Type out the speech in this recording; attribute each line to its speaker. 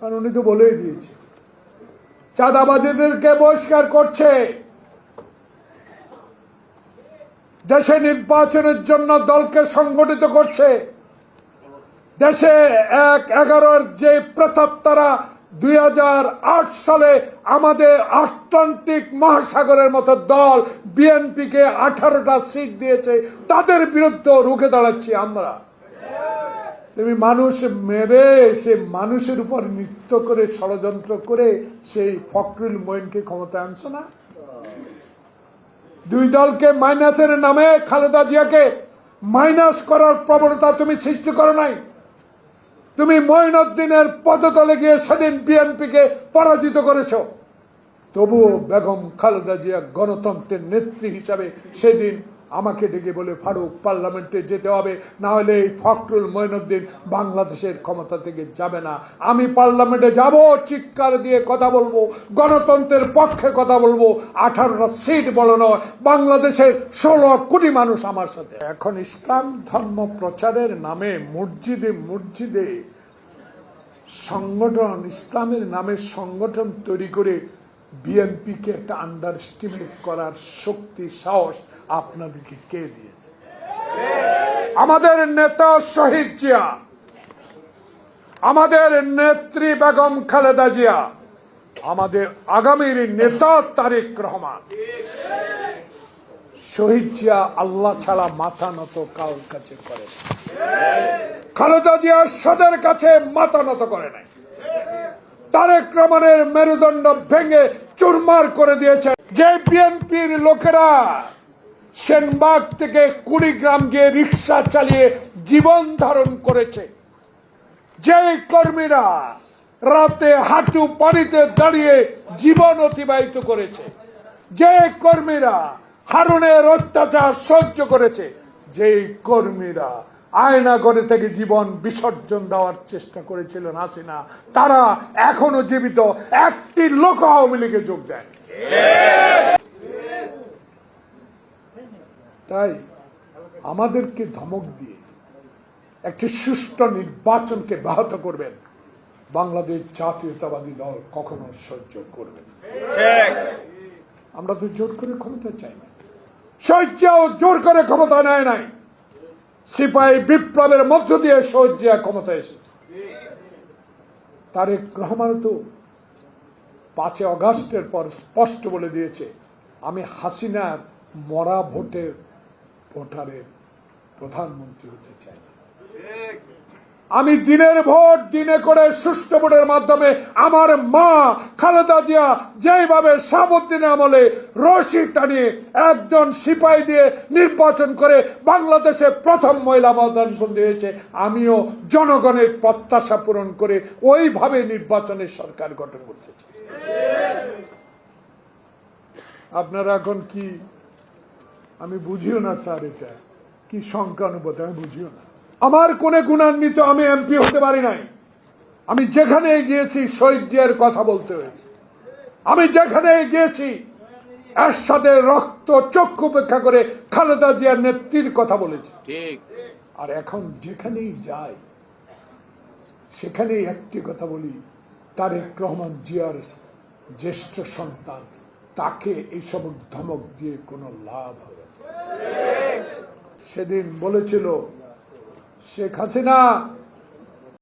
Speaker 1: কারণ উনি তো বলেই দিয়েছে চাঁদাবাদীদেরকে বহিষ্কার করছে। দেশে নির্বাচনের জন্য দলকে সংগঠিত করছে। দেশে এক এগারোর যে প্রেতাত্মারা দুই সালে আমাদের আটলান্টিক মহাসাগরের মতো দল বিএনপিকে আঠারোটা সিট দিয়েছে। তাদের বিরুদ্ধে রুখে দাঁড়াচ্ছি আমরা। তুমি মানুষ মেরে সে মানুষের উপর নৃত্য করে, ষড়যন্ত্র করে সেই ফখরুল মইনকে ক্ষমতায় আনছো না? দুই দলকে মাইনাসের নামে খালেদা জিয়াকে মাইনাস করার প্রবণতা তুমি সৃষ্টি করো নাই। তুমি মঈনুদ্দিনের পদতলে গিয়ে সেদিন বিএনপিকে পরাজিত করেছ। তবুও বেগম খালেদা জিয়া গণতন্ত্রের নেত্রী হিসাবে সেদিন আমাকে ডেকে বলে, ফারুক, পার্লামেন্টে যেতে হবে না হলে এই ফখরুল মঈনুদ্দিন বাংলাদেশের ক্ষমতা থেকে যাবে না। আমি পার্লামেন্টে যাব, চিৎকার দিয়ে কথা বলব, গণতন্ত্রের পক্ষে কথা বলব, আঠারোটা সিট বলো নয়, বাংলাদেশের ষোলো কোটি মানুষ আমার সাথে। এখন ইসলাম ধর্ম প্রচারের নামে মসজিদে মসজিদে সংগঠন, ইসলামের নামে সংগঠন তৈরি করে বিএনপিকে একটা আন্ডার এস্টিমেট করার শক্তি, সাহস আপনাদেরকে কে দিয়েছে? আমাদের নেতা শহীদ জিয়া, আমাদের নেত্রী বেগম খালেদা জিয়া, আমাদের আগামীর নেতা তারেক রহমান। শহীদ জিয়া আল্লাহ ছাড়া মাথা নত কাউর কাছে করে খালেদা জিয়া সদের কাছে মাথা নত করে নাই। তারেক রহমানের মেরুদণ্ড ভেঙে চুরমার করে দিয়েছে। যে বিএনপির লোকেরা সেনবাগ থেকে কুড়িগ্রাম গিয়ে রিক্সা চালিয়ে জীবন ধারণ করেছে যে কর্মীরা রাতে হাঁটু পানিতে দাঁড়িয়ে জীবন অতিবাহিত করেছে যে কর্মীরা হারুনের অত্যাচার সহ্য করেছে যে কর্মীরা আয়নাগরে থেকে জীবন বিসর্জন দেওয়ার চেষ্টা করেছিলেন হাসিনা। তারা এখনও জীবিত। একটি লোক আওয়ামী লীগে যোগ দেন তাই আমাদেরকে ধমক দিয়ে একটি সুষ্ঠু নির্বাচনকে ব্যাহত করবেন। বাংলাদেশ জাতীয়তাবাদী দল কখনো সহ্য করবে না। আমরা তো জোর করে ক্ষমতা চাই না। সহ্যাও জোর করে ক্ষমতা নেয় নাই। সিপাহী বিপ্লবের মধ্য দিয়ে সহ্যা ক্ষমতা এসেছে তারেক রহমান তো পাঁচে অগাস্টের পর স্পষ্ট বলে দিয়েছে, আমি হাসিনার মরা ভোটের ভোটারের প্রধানমন্ত্রী হতে চাই। আমি দিনের ভোট দিনে করে সুষ্ঠু ভোটের মাধ্যমে আমার মা খালেদা জিয়া যেইভাবে সাবুদ্দিন আমলে রশি টানিয়ে একজন সিপাহী দিয়ে নির্বাচন করে বাংলাদেশে প্রথম মহিলা প্রধানমন্ত্রী হয়েছে, আমিও জনগণের প্রত্যাশা পূরণ করে ওইভাবে নির্বাচনের সরকার গঠন করতে চাই। আপনারা এখন কি? আমি বুঝিও না স্যার এটা। কি সংখ্যানুপাত আমি বুঝিও না। আমার কোনে গুণান্বিত আমি এমপি হতে পারি নাই। আমি যেখানে গিয়েছি শহীদ জিয়ার কথা বলতে হয়েছে। আমি যেখানে গিয়েছি এর সাথে রক্ত চক্ষু উপেক্ষা করে খালেদা জিয়ার নেত্রীর কথা বলেছি।
Speaker 2: ঠিক।
Speaker 1: আর এখন যেখানেই যাই সেখানেই একটি কথা বলি তারেক রহমান জিয়ার জ্যেষ্ঠ সন্তান তাকে এইসব ধমক দিয়ে কোনো লাভ হবে সেদিন বলেছিল শেখ হাসিনা